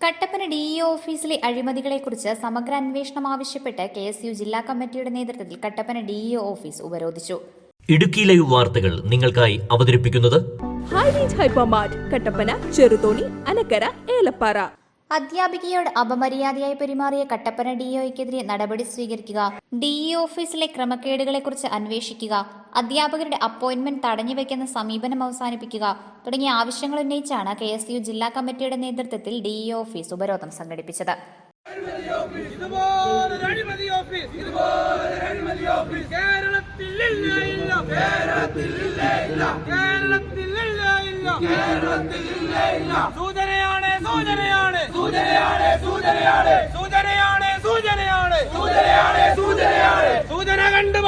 Kattappana D E ഓഫീസിലെ അഴിമതികളെക്കുറിച്ച് സമഗ്ര അന്വേഷണം ആവശ്യപ്പെട്ട് കെ എസ് യു ജില്ലാ കമ്മിറ്റിയുടെ നേതൃത്വത്തിൽ കട്ടപ്പന ഡി ഇ ഓഫീസ് ഉപരോധിച്ചു. ഇടുക്കി ലൈവ് വാർത്തകൾ നിങ്ങൾക്കായി അവതരിപ്പിക്കുന്നത് കട്ടപ്പന ചെറുതോണി അനക്കര ഏലപ്പാറ. അധ്യാപികയോട് അപമര്യാദയായി പെരുമാറിയ കട്ടപ്പന ഡിഇഒയ്ക്കെതിരെ നടപടി സ്വീകരിക്കുക ഡിഇ ഓഫീസിലെ ക്രമക്കേടുകളെക്കുറിച്ച് അന്വേഷിക്കുക അധ്യാപകരുടെ അപ്പോയിന്റ്മെന്റ് തടഞ്ഞുവെക്കുന്ന സമീപനം അവസാനിപ്പിക്കുക. തുടങ്ങിയ ആവശ്യങ്ങൾ ഉന്നയിച്ചാണ് കെ എസ് യു ജില്ലാ കമ്മിറ്റിയുടെ നേതൃത്വത്തിൽ ഡിഇഒ ഓഫീസ് ഉപരോധം സംഘടിപ്പിച്ചത്. സൂചനയാണ് അഴിമതി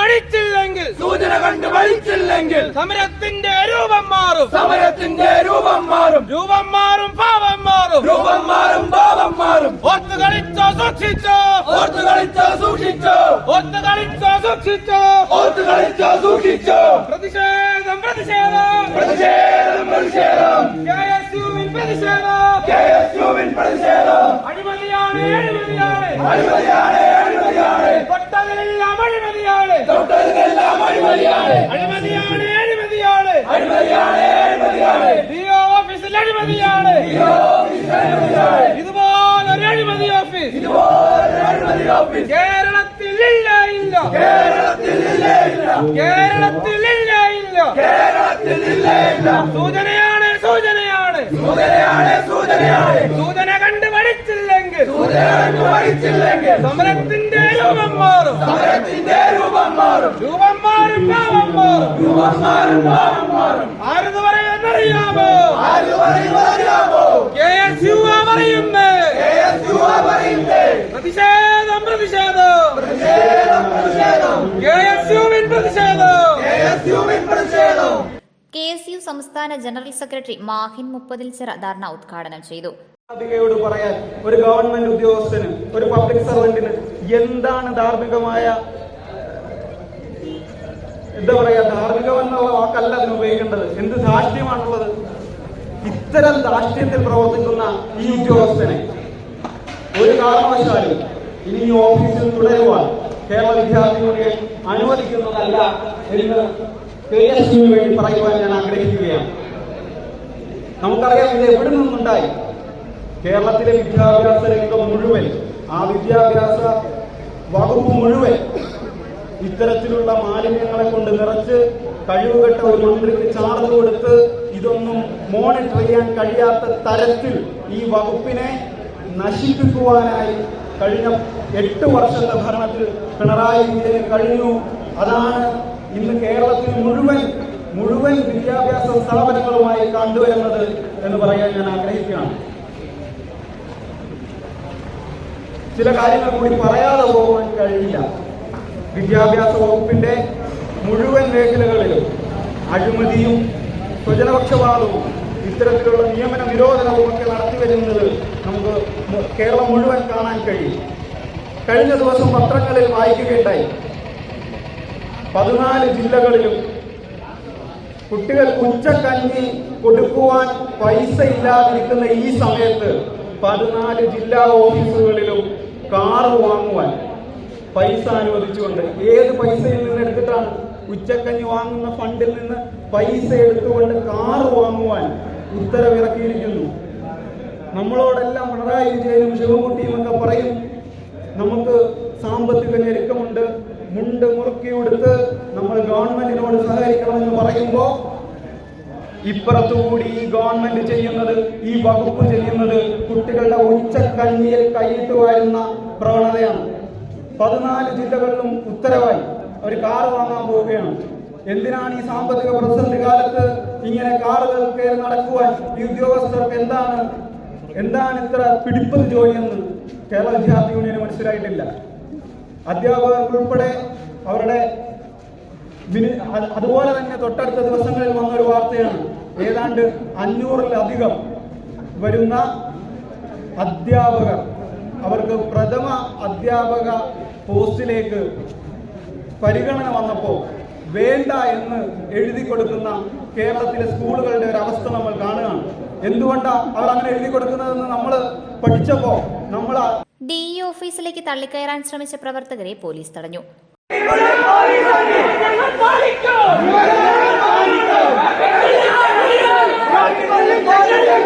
പഠിച്ചില്ലെങ്കിൽ സൂചന കണ്ട് വഴിച്ചില്ലെങ്കിൽ സമരത്തിന്റെ രൂപം മാറും. സമരത്തിന്റെ രൂപം മാറും. രൂപം മാറും ഭാവം മാറും. രൂപം മാറും ഭാവം മാറും. ഒത്തു കളിച്ചോ സൂക്ഷിച്ചോ. ഓർത്തു കളിച്ചോ സൂക്ഷിച്ചോ. ഒത്തു കളിച്ചോ സൂക്ഷിച്ചോ. ഓർത്തു കളിച്ചോ സൂക്ഷിച്ചോ. പ്രതിഷേധം പ്രതിഷേധം. പ്രതിഷേധം പ്രതിഷേധം. കെ എസ് യുവിൻ പ്രതിഷേധം. കെ എസ് യുവിൻ പ്രതിഷേധം. അടിമതിയാണ് അഴിമതിയാണ് അഴിമതിയാണ് അഴിമതിയാണ് അഴിമതിയാണ് തൊട്ടതിലെല്ലാം അഴിമതിയാണ് അഴിമതിയാണ്. അഴിമതിയാണ് അഴിമതിയാണ് അഴിമതിയാണ്. ഡിഒ ഓഫീസിൽ അഴിമതിയാണ്. ഇതുപോലൊരു അഴിമതി ഓഫീസ്. ഇതുപോലൊരു അഴിമതി ഓഫീസ്. കേരളത്തിൽ ഇല്ല ഇല്ല. കേരളത്തിൽ ഇല്ല ഇല്ല. കേരളത്തിൽ ഇല്ല ഇല്ല. കേരളത്തിൽ ഇല്ല ഇല്ല. സൂചനയാണ് സൂചനയാണ്. സൂചനയാണ് സൂചനയാണ്. സൂചന കണ്ട് പഠിച്ചില്ലെങ്കിൽ സൂചന കണ്ട് പഠിച്ചില്ലെങ്കിൽ സമരത്തിന്റെ രൂപം മാറും. സമരത്തിന്റെ മാറും. രൂപം മാറും ഭാവം മാറും. രൂപം മാറും ഭാവം മാറും. ആരെന്ന് പറയുന്നറിയാമോ ആര് പറയുന്നറിയാമോ കെ എസ് യു പറയുന്നേ. കെ എസ് യു പറയുന്നേ. പ്രതിഷേധം പ്രതിഷേധം. പ്രതിഷേധം പ്രതിഷേധം. കെ എസ് യുവിൻ പ്രതിഷേധം. കെ എസ് യുവിൻ പ്രതിഷേധം. കെ എസ് യു സംസ്ഥാന ജനറൽ സെക്രട്ടറി മാഹിൻ മുപ്പതിൽ ചിറ ധർണ ഉദ്ഘാടനം ചെയ്തു. ോട് പറയാൻ ഒരു ഗവൺമെന്റ് ഉദ്യോഗസ്ഥന് ഒരു പബ്ലിക് സർവന്റിന് എന്താണ് ധാർമ്മികമായ എന്താ പറയാ ധാർമ്മികം എന്നുള്ള വാക്കല്ല അതിന് ഉപയോഗിക്കേണ്ടത്. എന്ത് ധാർഷ്ട്യമാണുള്ളത്? ഇത്തരം ധാർഷ്ട്യത്തിൽ പ്രവർത്തിക്കുന്ന ഈ ഉദ്യോഗസ്ഥനെ ഒരു കാരണവശാലും ഇനി ഈ ഓഫീസിൽ തുടരുവാൻ കേരള വിദ്യാർത്ഥി യൂണിയൻ അനുവദിക്കുന്നതല്ല എന്ന് കെ എസ് യുവിന് വേണ്ടി പറയുവാൻ ഞാൻ ആഗ്രഹിക്കുകയാണ്. നമുക്കറിയാം ഇത് എവിടെ നിന്നുണ്ടായി? കേരളത്തിലെ വിദ്യാഭ്യാസ രംഗം മുഴുവൻ ആ വിദ്യാഭ്യാസ വകുപ്പ് മുഴുവൻ ഇത്തരത്തിലുള്ള മാലിന്യങ്ങളെ കൊണ്ട് നിറച്ച് കഴിവുകെട്ട ഒരു മന്ത്രിക്ക് ചാർജ് കൊടുത്ത് ഇതൊന്നും മോണിറ്റർ ചെയ്യാൻ കഴിയാത്ത തരത്തിൽ ഈ വകുപ്പിനെ നശിപ്പിക്കുവാനായി കഴിഞ്ഞ എട്ട് വർഷത്തെ ഭരണത്തിൽ പിണറായി വിജയന് കഴിഞ്ഞു. അതാണ് ഇന്ന് കേരളത്തിൽ മുഴുവൻ മുഴുവൻ വിദ്യാഭ്യാസ സ്ഥാപനങ്ങളുമായി കണ്ടുവരുന്നത് എന്ന് പറയാൻ ഞാൻ ആഗ്രഹിക്കുകയാണ്. ചില കാര്യങ്ങൾ കൂടി പറയാതെ പോകാൻ കഴിയില്ല. വിദ്യാഭ്യാസ വകുപ്പിന്റെ മുഴുവൻ മേഖലകളിലും അഴിമതിയും സ്വജനപക്ഷപാതവും ഇത്തരത്തിലുള്ള നിയമന നിരോധനവും ഒക്കെ നടത്തി വരുന്നത് നമുക്ക് കേരളം മുഴുവൻ കാണാൻ കഴിയും. കഴിഞ്ഞ ദിവസം പത്രങ്ങളിൽ വായിക്കുകയുണ്ടായി. പതിനാല് ജില്ലകളിലും കുട്ടികൾക്ക് ഉച്ചക്കഞ്ഞി കൊടുക്കുവാൻ പൈസ ഇല്ലാതിരിക്കുന്ന ഈ സമയത്ത് പതിനാല് ജില്ലാ ഓഫീസുകളിലും കാറ് വാങ്ങുവാൻ പൈസ അനുവദിച്ചുകൊണ്ട് ഏത് പൈസയിൽ നിന്ന് എടുത്തിട്ടാണ് ഉച്ചക്കഞ്ഞി വാങ്ങുന്ന ഫണ്ടിൽ നിന്ന് പൈസ എടുത്തുകൊണ്ട് കാറ് വാങ്ങുവാൻ ഉത്തരവിറക്കിയിരിക്കുന്നു? നമ്മളോടെല്ലാം പിണറായി വിജയനും ശിവകുട്ടിയും ഒക്കെ പറയും നമുക്ക് സാമ്പത്തിക ഞെരുക്കമുണ്ട് മുണ്ട് മുറുക്കി കൊടുത്ത് നമ്മൾ ഗവൺമെന്റിനോട് സഹകരിക്കണമെന്ന് പറയുമ്പോൾ ഇപ്പുറത്തുകൂടി ഈ ഗവൺമെന്റ് ചെയ്യുന്നത് ഈ വകുപ്പ് ചെയ്യുന്നത് കുട്ടികളുടെ ഉച്ചക്കഞ്ഞിയിൽ കൈയിട്ട് വരുന്ന പ്രവണതയാണ്. പതിനാല് ജില്ലകളിലും ഉത്തരവായി അവർ കാർ വാങ്ങാൻ പോവുകയാണ്. എന്തിനാണ് ഈ സാമ്പത്തിക പ്രതിസന്ധി കാലത്ത് ഇങ്ങനെ കാറുകൾ കയറി നടക്കുവാൻ ഈ ഉദ്യോഗസ്ഥർക്ക് എന്താണ് എന്താണ് ഇത്ര പിടിപ്പത് ജോലിയെന്ന് കേരള വിദ്യാർത്ഥി യൂണിയന് മനസ്സിലായിട്ടില്ല. അധ്യാപകർ ഉൾപ്പെടെ അവരുടെ അതുപോലെ തന്നെ തൊട്ടടുത്ത ദിവസങ്ങളിൽ വന്ന ഒരു വാർത്തയാണ്. ഏതാണ്ട് അഞ്ഞൂറിലധികം വരുന്ന അധ്യാപകർ അവർക്ക് പ്രഥമ അധ്യാപക പോസ്റ്റിലേക്ക് പരിഗണന വന്നപ്പോൾ വേണ്ട എന്ന് എഴുതി കൊടുക്കുന്ന കേരളത്തിലെ സ്കൂളുകളുടെ ഒരു അവസ്ഥ നമ്മൾ കാണുകയാണ്. എന്തുകൊണ്ടാണ് അവർ അങ്ങനെ എഴുതി കൊടുക്കുന്നതെന്ന് നമ്മൾ പഠിച്ചപ്പോൾ നമ്മൾ ഡി ഇ ഓഫീസിലേക്ക് തള്ളിക്കയറാൻ ശ്രമിച്ച പ്രവർത്തകരെ പോലീസ് തടഞ്ഞു. പോലീസേ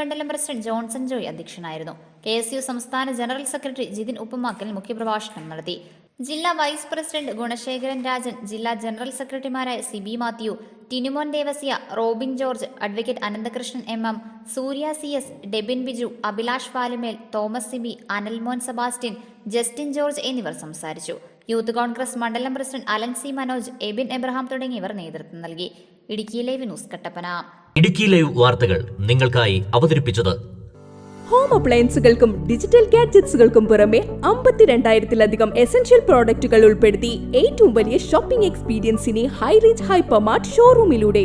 മണ്ഡലം പ്രസിഡന്റ് ജോൺസൺ ജോയ് അധ്യക്ഷനായിരുന്നു. കെ എസ് യു സംസ്ഥാന ജനറൽ സെക്രട്ടറി ജിതിൻ ഉപ്പുമാക്കൽ മുഖ്യപ്രഭാഷണം നടത്തി. ജില്ലാ വൈസ് പ്രസിഡന്റ് ഗുണശേഖരൻ രാജൻ ജില്ലാ ജനറൽ സെക്രട്ടറിമാരായ Sibi Mathew Tinumon Devasya Robin George advocate Ananthakrishnan M M Surya C S Debin Biju Abhilash Palumel Thomas Sibi Analmon Sebastian Justin George എന്നിവർ സംസാരിച്ചു. Youth Congress മണ്ഡലം president Alan C Manoj Ebin Abraham തുടങ്ങിയവർ നേതൃത്വം നൽകി. Idukki live news Kattappana. Idukki live വാർത്തകൾ നിങ്ങൾക്കായി അവതരിപ്പിച്ചത് home അപ്ലയൻസുകൾക്കും digital ഗാഡ്ജറ്റ്സുകൾക്കും പുറമെ അമ്പത്തിരണ്ടായിരത്തിലധികം എസൻഷ്യൽ പ്രോഡക്റ്റുകൾ ഉൾപ്പെടുത്തി ഏറ്റവും വലിയ ഷോപ്പിംഗ് എക്സ്പീരിയൻസിനെ ഹൈ റീച്ച് ഹൈപ്പർമാർട്ട് ഷോറൂമിലൂടെ